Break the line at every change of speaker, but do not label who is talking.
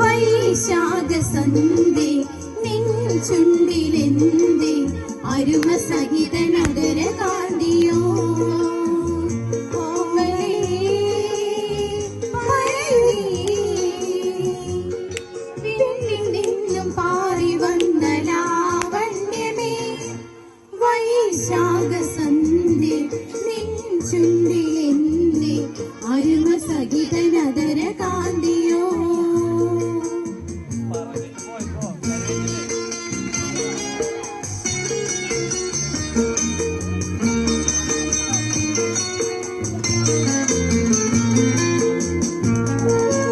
വൈശാഖസന്ധി നിൻ ചുണ്ടിലെന്തി? അരുമ സഹിത നടര കാന്തിയോ ശാഖസന്ധി അരുമ സഹിതന